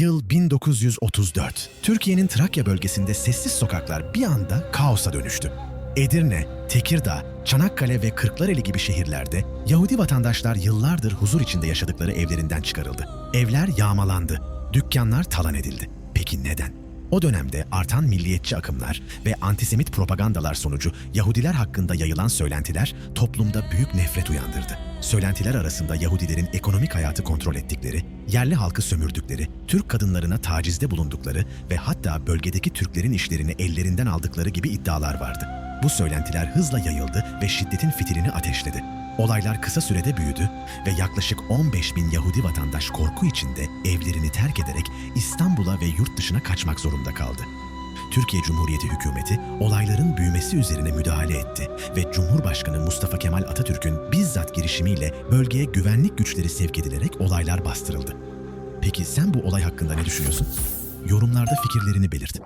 Yıl 1934. Türkiye'nin Trakya bölgesinde sessiz sokaklar bir anda kaosa dönüştü. Edirne, Tekirdağ, Çanakkale ve Kırklareli gibi şehirlerde Yahudi vatandaşlar yıllardır huzur içinde yaşadıkları evlerinden çıkarıldı. Evler yağmalandı, dükkanlar talan edildi. Peki neden? O dönemde artan milliyetçi akımlar ve antisemit propagandalar sonucu Yahudiler hakkında yayılan söylentiler toplumda büyük nefret uyandırdı. Söylentiler arasında Yahudilerin ekonomik hayatı kontrol ettikleri, yerli halkı sömürdükleri, Türk kadınlarına tacizde bulundukları ve hatta bölgedeki Türklerin işlerini ellerinden aldıkları gibi iddialar vardı. Bu söylentiler hızla yayıldı ve şiddetin fitilini ateşledi. Olaylar kısa sürede büyüdü ve yaklaşık 15 bin Yahudi vatandaş korku içinde evlerini terk ederek İstanbul'a ve yurt dışına kaçmak zorunda kaldı. Türkiye Cumhuriyeti hükümeti olayların büyümesi üzerine müdahale etti ve Cumhurbaşkanı Mustafa Kemal Atatürk'ün bizzat girişimiyle bölgeye güvenlik güçleri sevk edilerek olaylar bastırıldı. Peki sen bu olay hakkında ne düşünüyorsun? Yorumlarda fikirlerini belirt.